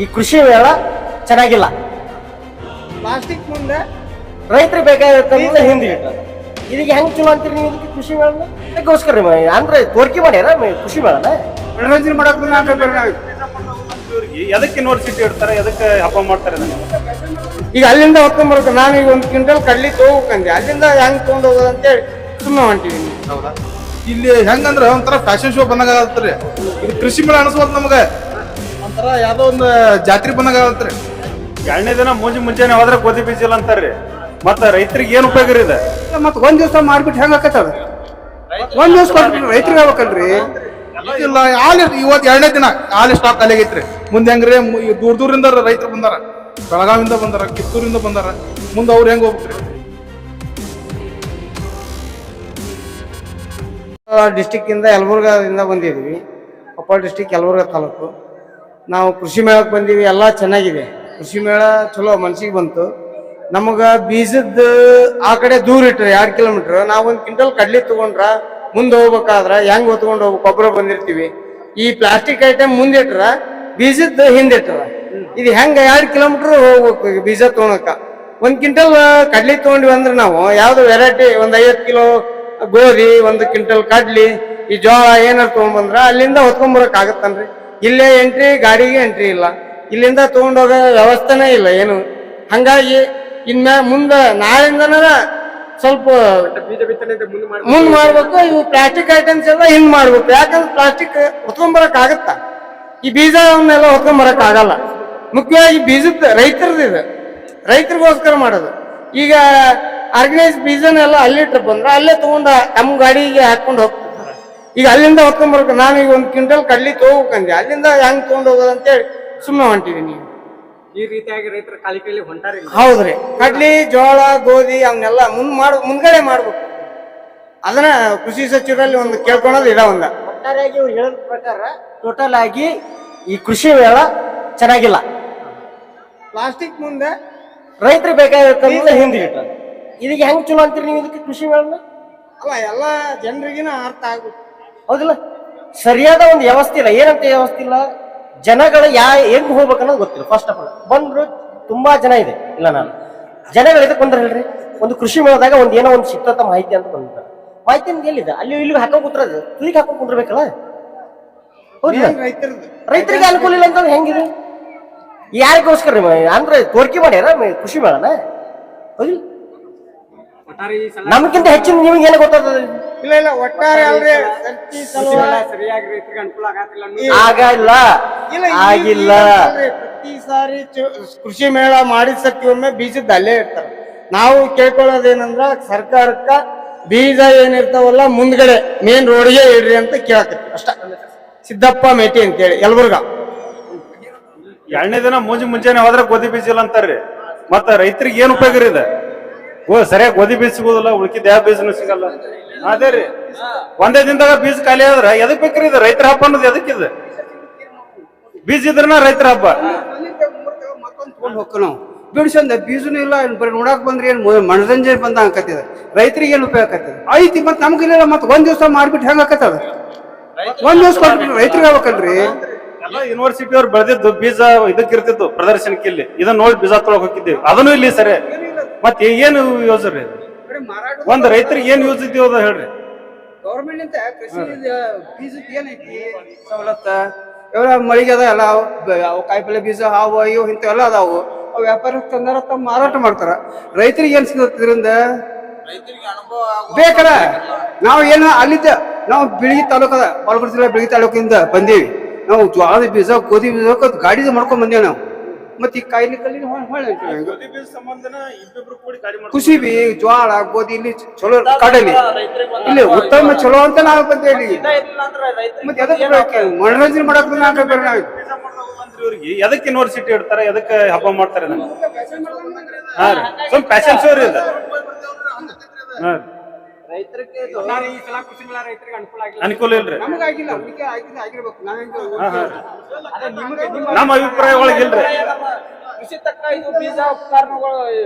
ಈ ಕೃಷಿ ವೇಳ ಚೆನ್ನಾಗಿಲ್ಲ. ಪ್ಲಾಸ್ಟಿಕ್ ಮುಂದೆ ರೈತರಿಗೆ ಬೇಕಾಗಿರ್ತಾರೆ ಹಿಂದಿ ಇದೀಗ ಹೆಂಗ್ ಚಲೋ ಅಂತೀರಿ ನೀವು ಇದಕ್ಕೆ ಕೃಷಿ ಮೇಳ ಅದಕ್ಕೋಸ್ಕರ ರೀ ಅಂದ್ರೆ ತೋರ್ಕೆ ಮಾಡ್ಯಾರ ಕೃಷಿ ಮೇಳನ? ಮನೋರಂಜನೆ ಮಾಡಕ್ ನಾಲ್ಕು ನಾವು ಇವ್ರಿಗೆ ಎದಕ್ಕೆ ಯೂನಿವರ್ಸಿಟಿ ಇಡ್ತಾರೆ ಎದಕ್ಕೆ ಹಬ್ಬ ಮಾಡ್ತಾರೆ? ಈಗ ಅಲ್ಲಿಂದ ಹೊತ್ಕೊಂಡ್ಬರ್ಬೇಕು ನಾನು ಈಗ ಒಂದು ಕ್ವಿಂಟಲ್ ಕಡ್ಲಿ ತಗೋಬೇಕಂದೆ. ಅಲ್ಲಿಂದ ಹೆಂಗ್ ತಗೊಂಡ್ ಹೋಗೋದು ಅಂತೇಳಿ ಸುಮ್ಮನೆ ಹೊಂಟಿದ್ದೀನಿ ಇಲ್ಲಿ ಹೆಂಗಂದ್ರೆ ಒಂಥರ ಫ್ಯಾಷನ್ ಶೋ ಬಂದಾಗ ರೀ. ಇದು ಕೃಷಿ ಮೇಳ ಅನಿಸ್ಬೋದು ನಮಗ. ಒಂಥರ ಯಾವ್ದೋ ಒಂದು ಜಾತ್ರೆ ಬಂದಾಗ ಆಗತ್ರಿ ಎರಡನೇ ದಿನ ಮುಂಜಿ ಮುಂಜಾನೆ ಹೋದ್ರೆ ಗೋಧಿ ಬೀಜ ಇಲ್ಲ ಅಂತಾರ್ರಿ ಮತ್ತ ರೈತರಿಗೆ ಏನ್ ಉಪಯೋಗ ರೀ ಇದು? ಮತ್ತೆ ಒಂದ್ ದಿವಸ ಮಾಡ್ಬಿಟ್ಟು ಹೆಂಗ್ ಆಕತ್ತದ? ಒಂದ್ ದಿವಸ ಕೊಟ್ಬಿಟ್ಟು ರೈತರಿಗೆ ಆಗ್ಬೇಕಲ್ರಿ. ಇಲ್ಲ ಹಾಲು ಇವತ್ತು ಎರಡನೇ ದಿನ ಹಾಲು ಸ್ಟಾಕ್ ಅಲ್ಲಿಗೈತ್ರಿ ಮುಂದೆ ಹೆಂಗ್ರಿ ದೂರ ದೂರಿಂದ ರೈತರು ಬಂದಾರ. ಬೆಳಗಾವಿಂದ ಬಂದಾರ ಕಿತ್ತೂರಿಂದ ಬಂದಾರ. ಮುಂದೆ ಅವ್ರು ಹೆಂಗ್ ಹೋಗ್ಬೇಕ್ರಿ ಡಿಸ್ಟಿಕ್ ಇಂದ ಯಲಬುರ್ಗದಿಂದ ಬಂದಿದ್ವಿ. ಕೊಪ್ಪಳ ಡಿಸ್ಟಿಕ್ ಯಲಬುರ್ಗ ತಾಲೂಕು. ನಾವು ಕೃಷಿ ಮೇಳಕ್ಕೆ ಬಂದೀವಿ, ಎಲ್ಲ ಚೆನ್ನಾಗಿದೆ. ಕೃಷಿ ಮೇಳ ಚಲೋ ಮನ್ಸಿಗೆ ಬಂತು. ನಮಗ ಬೀಜದ ಆ ಕಡೆ ದೂರ ಇಟ್ಟರೆ ಎರಡು ಕಿಲೋಮೀಟರ್. ನಾವು ಒಂದು ಕ್ವಿಂಟಲ್ ಕಡ್ಲಿ ತಗೊಂಡ್ರ ಮುಂದೆ ಹೋಗ್ಬೇಕಾದ್ರೆ ಹೆಂಗ್ ಹೊತ್ಕೊಂಡು ಹೋಗ್ಬೇಕು? ಗೊಬ್ಬರ ಬಂದಿರ್ತೀವಿ. ಈ ಪ್ಲಾಸ್ಟಿಕ್ ಐಟಮ್ ಮುಂದೆ ಇಟ್ರ ಬೀಜದ ಹಿಂದೆ ಇಟ್ರ. ಇದು ಹೆಂಗೆ ಎರಡು ಕಿಲೋಮೀಟರ್ ಹೋಗ್ಬೇಕು ಬೀಜ ತಗೊಳಕ ಒಂದು ಕ್ವಿಂಟಲ್ ಕಡ್ಲಿ ತಗೊಂಡ್ವಿ ಅಂದ್ರೆ ನಾವು ಯಾವ್ದು ವೆರೈಟಿ ಒಂದು ಐವತ್ತು ಕಿಲೋ ಗೋಧಿ, ಒಂದು ಕ್ವಿಂಟಲ್ ಕಡ್ಲಿ, ಈ ಜೋಳ ಏನಾರು ತಗೊಂಡ್ಬಂದ್ರ ಅಲ್ಲಿಂದ ಹೊತ್ಕೊಂಡ್ಬರಕ್ ಆಗತ್ತನ್ರಿ. ಇಲ್ಲೇ ಎಂಟ್ರಿ ಗಾಡಿಗೆ ಎಂಟ್ರಿ ಇಲ್ಲ. ಇಲ್ಲಿಂದ ಹೋಗೋ ವ್ಯವಸ್ಥೆನೇ ಇಲ್ಲ ಏನು. ಹಂಗಾಗಿ ಇನ್ನ ಮುಂದ ನಾಳಿಂದನ ಸ್ವಲ್ಪ ಮುಂದ್ ಮಾಡ್ಬೇಕು, ಇವು ಪ್ಲಾಸ್ಟಿಕ್ ಐಟಮ್ಸ್ ಎಲ್ಲ ಹಿಂದ್ ಮಾಡ್ಬೇಕು. ಯಾಕಂದ್ರೆ ಪ್ಲಾಸ್ಟಿಕ್ ಹೊತ್ಕೊಂಡ್ಬರಕ್ ಆಗತ್ತ ಈ ಬೀಜ ಅವನ್ನೆಲ್ಲ ಹೊತ್ಕೊಂಡ್ಬರಕ್ ಆಗಲ್ಲ ಮುಖ್ಯವಾಗಿ ಬೀಜದ ರೈತರದ್ದು ಇದು. ರೈತರಿಗೋಸ್ಕರ ಮಾಡೋದು. ಈಗ ಆರ್ಗನೈಸ್ ಬೀಜನೆಲ್ಲ ಅಲ್ಲಿಟ್ರಪ್ಪ ಬಂದ್ರೆ ಅಲ್ಲೇ ತಗೊಂಡ ತಮ್ಮ ಗಾಡಿಗೆ ಹಾಕೊಂಡು ಹೋಗ್ತಿರ್ತಾರೆ ಈಗ ಅಲ್ಲಿಂದ ಹೊತ್ಕೊಂಡ್ಬರ್ಬೇಕು ನಾನು ಈಗ ಒಂದು ಕ್ವಿಂಟಲ್ ಕಡ್ಲಿ ತಗೋಬೇಕಂದೆ. ಅಲ್ಲಿಂದ ಹೆಂಗ್ ತೊಗೊಂಡು ಹೋಗೋದು ಅಂತೇಳಿ ಸುಮ್ಮನೆ ಹೊಂಟಿದೀನಿ ಈ ರೀತಿಯಾಗಿ ರೈತರ ಕಾಲಿ ಕೈಲಿ ಹೊಂಟಾರಿ ಹೌದ್ರಿ. ಕಡ್ಲಿ ಜೋಳ ಗೋಧಿ ಅವನ್ನೆಲ್ಲ ಮುಂದ್ ಮಾಡ್ ಮುಂದ್ಗಡೆ ಮಾಡ್ಬೇಕು. ಅದನ್ನ ಕೃಷಿ ಸಚಿವರಲ್ಲಿ ಒಂದು ಕೇಳ್ಕೊಳೋದು ಇದ ಒಂದ. ಒಟ್ಟಾರೆಯಾಗಿ ಇವ್ರು ಹೇಳಿದ ಪ್ರಕಾರ ಟೋಟಲ್ ಆಗಿ ಈ ಕೃಷಿ ವೇಳ ಚೆನ್ನಾಗಿಲ್ಲ. ಪ್ಲಾಸ್ಟಿಕ್ ಮುಂದೆ ರೈತರು ಬೇಕಾಗಿರ್ತಂದ್ರೆ ಹಿಂದೆ ಇದಕ್ಕೆ ಇದೀಗ ಹೆಂಗ್ ಚಲೋ ಅಂತೀರಿ ನೀವು ಇದಕ್ಕೆ ಕೃಷಿ ವೇಳ ಅಲ್ಲ ಎಲ್ಲ ಜನರಿಗಿನ ಅರ್ಥ ಆಗ್ಬೇಕು. ಹೌದಿಲ್ಲ? ಸರಿಯಾದ ಒಂದು ವ್ಯವಸ್ಥೆ ಇಲ್ಲ. ಏನಂತ ವ್ಯವಸ್ಥೆ ಇಲ್ಲ? ಜನಗಳು ಯಾ ಹೆಂಗ್ ಹೋಗ್ಬೇಕನ್ನೋದು ಗೊತ್ತಿಲ್ಲ. ಫಸ್ಟ್ ಆಫ್ ಆಲ್ ಬಂದ್ರು ತುಂಬಾ ಜನ ಇದೆ. ಇಲ್ಲ ನಾನು. ಜನಗಳು ಇದಕ್ಕೆ ಬಂದ್ರೆ ಹೇಳ್ರಿ? ಒಂದು ಕೃಷಿ ಮಾಡಿದಾಗ ಒಂದ್ ಏನೋ ಒಂದು ಸಿಕ್ತ ಮಾಹಿತಿ ಅಂತ ಬಂದಿದ್ದಾರೆ ಮಾಹಿತಿ ಅಂತ ಎಲ್ಲಿದೆ? ಅಲ್ಲಿ ಇಲ್ಲಿ ಹಾಕೋ ಕೂತ್ರದ ತುಳಿಗೆ ಹಾಕೋ ಕುಂದ್ರಬೇಕಲ್ಲ? ರೈತರಿಗೆ ಅನುಕೂಲ ಇಲ್ಲ ಅಂತಂದ್ರೆ ಹೆಂಗಿದೆ? ಯಾರಿಗೋಸ್ಕರ ಅಂದ್ರೆ ತೋರಿಕೆ ಮಾಡ್ಯಾರ ಮ- ಕೃಷಿ ಮೇಳನ? ಹೌದಿಲ್ಲ? ನಮ್ಗಿಂತ ಹೆಚ್ಚಿನ ನಿಮ್ಗೆ ಏನು ಗೊತ್ತಾಗ್ತದೆ? ಇಲ್ಲ ಇಲ್ಲ ಒಟ್ಟಾರೆ ಅಲ್ರಿ. ಸಲುವಾಗಿ ಆಗಲ್ಲ. ಇಲ್ಲ, ಈ- ಆಗಿಲ್ಲ. ಅಲ್ರಿ, ಪ್ರತಿ ಸಾರಿ ಚು- ಕೃಷಿ ಮೇಳ ಮಾಡಿದ ಸತಿ ಒಮ್ಮೆ ಬೀಜದ ಅಲ್ಲೇ ಇರ್ತಾರೆ ನಾವು ಕೇಳ್ಕೊಳ್ಳೋದೇನಂದ್ರ ಸರ್ಕಾರಕ್ಕ ಬೀಜ ಏನಿರ್ತಾವಲ್ಲ ಮುಂದ್ಗಡೆ ಮೇನ್ ರೋಡ್ಗೆ ಇಡ್ರಿ ಅಂತ ಕೇಳಕತ್ತಿ ಅಷ್ಟ. ಸಿದ್ದಪ್ಪ ಮೇಟಿ ಅಂತೇಳಿ ಯಲಬುರ್ಗ. ಎರಡನೇ ದಿನ ಮುಂಜಿ ಮುಂಜಾನೆ ಹೋದ್ರೆ ಗೋಧಿ ಬೀಜ ಇಲ್ಲ ಅಂತಾರ್ರಿ. ಮತ್ತ ರೈತರಿಗೆ ಏನ್ ಉಪಯೋಗ ರೀ ಇದು? ಓ ಸರಿಯಾಗಿ ಗೋಧಿ ಬೀಜ ಸಿಗೋದಿಲ್ಲ ಉಳ್ಕಿದ ಯಾವ ಬೀಜನೂ ಸಿಗಲ್ಲ. ಅದೇ ರೀ. ಒಂದೇ ದಿನದಾಗ ಬೀಜ ಖಾಲಿ ಆದ್ರ ಎದಕ್ ಬೇಕ್ರಿ ಇದು? ರೈತರ ಹಬ್ಬ ಅನ್ನೋದು ಎದಕ್ಕಿದೆ ಬೀಜ ಇದ್ರನ ರೈತರ ಹಬ್ಬ. ತಗೊಂಡ್ ಹೋಗ್ಕ ನಾವು. ಬಿಡಿಸಂದ ಬೀಜನು ಇಲ್ಲ ಬರೀ ನೋಡಕ್ ಬಂದ್ರಿ ಏನ್ ಮನರಂಜನೆ ಬಂದ ಹಾಕತ್ತಿದ ರೈತರಿಗೆ ಏನ್ ಉಪಯೋಗ ಆಕತ್ತದ ಐತಿ ಮತ್ ನಮ್ಗಿಲ್ಲ ಮತ್ ಒಂದ್ ದಿವಸ ಮಾಡ್ಬಿಟ್ಟು ಹೆಂಗ್ ಆಕತ್ತದ ಒಂದ್ ದಿವಸ ಕೊಟ್ಬಿಟ್ಟು ರೈತರಿಗೆ ಆಗ್ಬೇಕಲ್ರಿ? ಎಲ್ಲ ಯೂನಿವರ್ಸಿಟಿ ಅವ್ರು ಬೆಳೆದಿದ್ದು ಬೀಜ ಇದಕ್ಕೆ ಇರ್ತಿತ್ತು ಪ್ರದರ್ಶನಕ್ಕೆ ಇಲ್ಲಿ. ಇದನ್ನ ನೋಡಿ ಬೀಜ ತೊಳಕ್ ಹೋಗಿದ್ದೀವಿ. ಅದನ್ನು ಇಲ್ಲಿ ಸರಿ. ಮತ್ತೆ ಏನು ಯೂಸ್ ಮಾರಾಟ ಒಂದ್ ರೈತರಿಗೆ ಏನ್ ಯೂಸ್ ಇದೆಯೋ ಅದ ಹೇಳ್ರಿ. ಗೌರ್ಮೆಂಟ್ ಅಂತ ಕೃಷಿ ಬೀಜಕ್ಕೆ ಏನೈತಿ? ಸವಲತ್ತ ಇವೆಲ್ಲ ಮಳಿಗೆ ಅದ ಎಲ್ಲ ಅವು ಬ- ಅವು ಕಾಯಿಪಲ್ಲೆ ಬೀಜ ಹಾವು ಇವು ಇಂಥವೆಲ್ಲ ಅದಾವು. ಅವು ವ್ಯಾಪಾರಕ್ಕೆ ತಂದಾರ ತಮ್ಮ ಮಾರಾಟ ಮಾಡ್ತಾರ. ರೈತರಿಗೆ ಏನ್ ಸಿಗತ್ತದ್ರಿಂದ ಬೇಕಲ್ಲ. ನಾವು ಏನು ಅಲ್ಲಿದ್ದ ನಾವು ಬಿಳಿಗಿ ತಾಲೂಕದ ಬಾಲ್ಕೋಟ್ ಜಿಲ್ಲೆ ಬಿಳಿಗಿ ತಾಲೂಕಿಂದ ಬಂದೀವಿ. ನಾವು ಜ್ವಾಳದ ಬೀಜ ಗೋಧಿ ಬೀಜ ಗಾಡಿದ ಮಾಡ್ಕೊಂಡ್ ಬಂದೇವಿ ನಾವು. ಮತ್ತೆ ಈ ಕಾಯಿಲೆ ಕಲ್ಲಿನ ಹೊಳೆ ಖುಷಿ ಬಿ ಜ್ವಾಳ ಗೋಧಿ ಇಲ್ಲಿ ಚಲೋ ಕಡಲಿ. ಇಲ್ಲಿ ಉತ್ತಮ ಚಲೋ ಅಂತ ನಾವು ಬಂದೇಳಿ ಮತ್ತೆ ಎದಕ್ಕೆ? ಮನೋರಂಜನೆ ಮಾಡಕ್ ನಾಲ್ಕು ಬೇರೆ ನಾವು. ಇವ್ರಿಗೆ ಎದಕ್ಕೆ ಯೂನಿವರ್ಸಿಟಿ ಇಡ್ತಾರೆ ಎದಕ್ಕೆ ಹಬ್ಬ ಮಾಡ್ತಾರೆ? ನಮ್ಗೆ ಹಾ ರೀ. ಸ್ವಲ್ಪ ಪ್ಯಾಶನ್ ಶೋ ಇದೆ ಹಾ ರೀ. ಅನುಕೂಲ ಇಲ್ರಿ. ನಮ್ಮ ಅಭಿಪ್ರಾಯ ಒಳಗಿಲ್ರಿ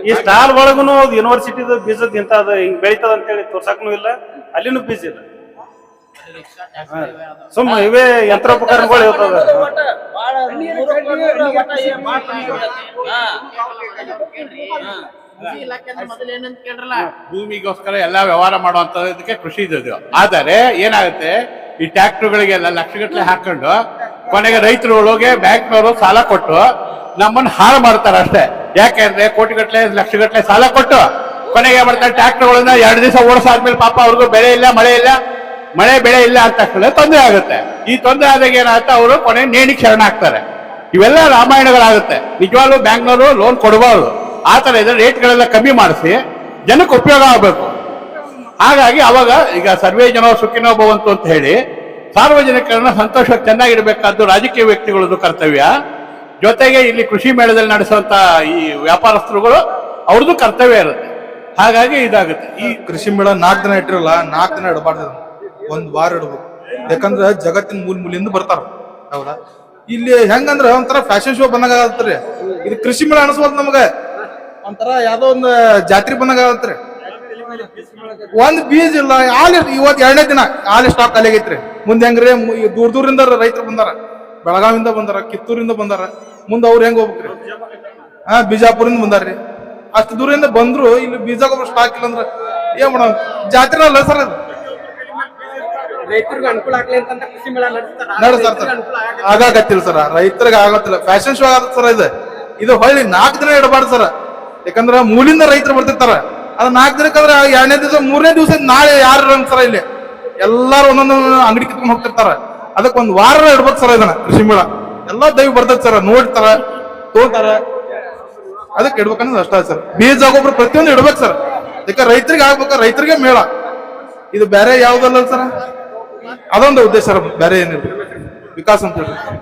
ಈ ಸ್ಟಾಲ್ ಒಳಗೂ ಯೂನಿವರ್ಸಿಟಿದ ಬೀಜದ ಇಂತ ಅದ ಹಿಂಗ್ ಬೆಳಿತದ ಅಂತ ಹೇಳಿ ತೋರ್ಸಕ್ನು ಇಲ್ಲ. ಅಲ್ಲಿನೂ ಬೀಜ ಇಲ್ಲ. ಸುಮ್ಮ ಇವೇ ಯಂತ್ರೋಪಕರಣಗಳು ಇರ್ತವೆ ಭೂಮಿಗೋಸ್ಕರ ಎಲ್ಲಾ ವ್ಯವಹಾರ ಮಾಡುವಂತದಕ್ಕೆ ಕೃಷಿ ಇದ್ದದ್ದು ಆದರೆ ಏನಾಗುತ್ತೆ? ಈ ಟ್ಯಾಕ್ಟರ್ಗಳಿಗೆಲ್ಲ ಲಕ್ಷಗಟ್ಟಲೆ ಹಾಕೊಂಡು ಕೊನೆಗೆ ರೈತರುಗಳಿಗೆ ಬ್ಯಾಂಕ್ನವರು ಸಾಲ ಕೊಟ್ಟು ನಮ್ಮನ್ನು ಹಾಳು ಮಾಡ್ತಾರೆ ಅಷ್ಟೇ. ಯಾಕೆಂದ್ರೆ ಕೋಟಿಗಟ್ಟಲೆ ಲಕ್ಷಗಟ್ಟಲೆ ಸಾಲ ಕೊಟ್ಟು ಕೊನೆಗೆ ಮಾಡ್ತಾರೆ? ಟ್ಯಾಕ್ಟರ್ಗಳನ್ನ ಎರಡು ದಿವಸ ಓಡಿಸಾದ್ಮೇಲೆ ಪಾಪ ಅವ್ರಿಗೂ ಬೆಳೆ ಇಲ್ಲ ಮಳೆ ಇಲ್ಲ. ಮಳೆ ಬೆಳೆ ಇಲ್ಲ ಅಂತ ತಕ್ಷಣ ತೊಂದರೆ ಆಗುತ್ತೆ. ಈ ತೊಂದರೆ ಆದಾಗ ಏನಾಗುತ್ತೆ? ಅವರು ಕೊನೆ ನೇಣಿಗೆ ಶರಣ ಆಗ್ತಾರೆ. ಇವೆಲ್ಲ ರಾಮಾಯಣಗಳಾಗುತ್ತೆ. ನಿಜವಾಗ್ಲೂ ಬ್ಯಾಂಕ್ನವರು ಲೋನ್ ಕೊಡಬಾರ್ದು. ಆ ಥರ ಇದೆ ರೇಟ್ಗಳೆಲ್ಲ ಕಮ್ಮಿ ಮಾಡಿಸಿ, ಜನಕ್ಕೆ ಉಪಯೋಗ ಆಗಬೇಕು. ಹಾಗಾಗಿ ಅವಾಗ ಈಗ ಸರ್ವೇ ಜನ ಸುಖಿನೋ ಭವಂತು ಅಂತ ಹೇಳಿ ಸಾರ್ವಜನಿಕರನ್ನ ಸಂತೋಷ ಚೆನ್ನಾಗಿರ್ಬೇಕಾದ್ದು ರಾಜಕೀಯ ವ್ಯಕ್ತಿಗಳದ್ದು ಕರ್ತವ್ಯ. ಜೊತೆಗೆ ಇಲ್ಲಿ ಕೃಷಿ ಮೇಳದಲ್ಲಿ ನಡೆಸುವಂತ ಈ ವ್ಯಾಪಾರಸ್ಥರುಗಳು ಅವ್ರದ್ದು ಕರ್ತವ್ಯ ಇರುತ್ತೆ. ಹಾಗಾಗಿ ಇದಾಗುತ್ತೆ. ಈ ಕೃಷಿ ಮೇಳ ನಾಲ್ಕು ದಿನ ಇಟ್ಟಿರಲ್ಲ, ನಾಲ್ಕು ದಿನ ಇಡಬಾರ್ದು ಒಂದು ವಾರ ಇಡಬೇಕು. ಯಾಕಂದ್ರೆ ಜಗತ್ತಿನ ಮೂಲ ಮೂಲಿಂದ ಬರ್ತಾರ. ಹೌದಾ? ಇಲ್ಲಿ ಹೆಂಗಂದ್ರೆ ಒಂಥರ ಫ್ಯಾಷನ್ ಶೋ ಬಂದಾಗ ಆಗತ್ರಿ ಇದು ಕೃಷಿ ಮೇಳ ಅನಿಸ್ಬೋದು ನಮಗ. ಒಂಥರ ಯಾವ್ದೋ ಒಂದು ಜಾತ್ರೆ ಬಂದಾಗ ಆಗತ್ರಿ ಒಂದ್ ಬೀಜ ಇಲ್ಲ ಹಾಲು ಇವತ್ ಎರಡನೇ ದಿನ ಹಾಲು ಸ್ಟಾಕ್ ಖಾಲಿ ಆಗೈತ್ರಿ ಮುಂದೆ ಹೆಂಗ್ರಿ ದೂರ ದೂರಿಂದ ರೈತರು ಬಂದಾರ. ಬೆಳಗಾವಿಂದ ಬಂದಾರ ಕಿತ್ತೂರಿಂದ ಬಂದಾರ. ಮುಂದೆ ಅವ್ರು ಹೆಂಗ್ ಹೋಗ್ಬೇಕ್ರಿ? ಹಾ ಬಿಜಾಪುರಿಂದ ಬಂದಾರ್ರಿ. ಅಷ್ಟು ದೂರಿಂದ ಬಂದ್ರು ಇಲ್ಲಿ ಬೀಜ ಗೊಬ್ಬರ ಸ್ಟಾಕ್ ಇಲ್ಲ ಅಂದ್ರೆ ಏನ್ ಮಾಡೋಣ ಜಾತ್ರೆ ಅಲ್ಲ ಸರ್ ಅದು. ನಡೆಸ್ತಾರ ಸರ್. ಆಗಾಕತ್ತಿಲ್ಲ ಸರ್. ರೈತರಿಗೆ ಆಗತ್ತಿಲ್ಲ. ಫ್ಯಾಷನ್ ಶೋ ಆಗತ್ತೆ ಸರ್ ಇದು. ಇದು ಹೊಳ್ಳಿ ನಾಲ್ಕು ದಿನ ಇಡಬಾರ್ದು ಸರ್. ಯಾಕಂದ್ರ ಮೂಲಿಂದ ರೈತರು ಬರ್ತಿರ್ತಾರ. ಅದ್ ನಾಲ್ಕು ದಿನಕ್ಕಂದ್ರ ಎರಡನೇ ದಿವಸ, ಮೂರನೇ ದಿವಸ ನಾಳೆ ಯಾರು ಸರ ಇಲ್ಲಿ? ಎಲ್ಲಾರು ಒಂದೊಂದು ಅಂಗಡಿ ಕಿತ್ಕೊಂಡು ಹೋಗ್ತಿರ್ತಾರ. ಅದಕ್ಕೆ ಒಂದ್ ವಾರ ಇಡ್ಬೇಕು ಸರ್ ಇದನ್ನ ಕೃಷಿ ಮೇಳ. ಎಲ್ಲಾ ದೈವ ಬರ್ತದ ಸರ್, ನೋಡ್ತಾರ ತೋತಾರ ಅದಕ್ಕೆ ಇಡ್ಬೇಕನ್ನೋದು ಅಷ್ಟ ಸರ್. ಬೀಜ, ಗೊಬ್ಬರ ಪ್ರತಿಯೊಂದು ಇಡ್ಬೇಕು ಸರ್. ಯಾಕೆ ರೈತರಿಗೆ ಆಗ್ಬೇಕ, ರೈತರಿಗೆ ಮೇಳ. ಇದು ಬೇರೆ ಯಾವ್ದಲ್ಲ ಸರ್? ಅದೊಂದು ಉದ್ದೇಶ ಸರ್, ಬೇರೆ ಏನಿಲ್ಲ. ವಿಕಾಸ್ ಅಂತ ಹೇಳಿ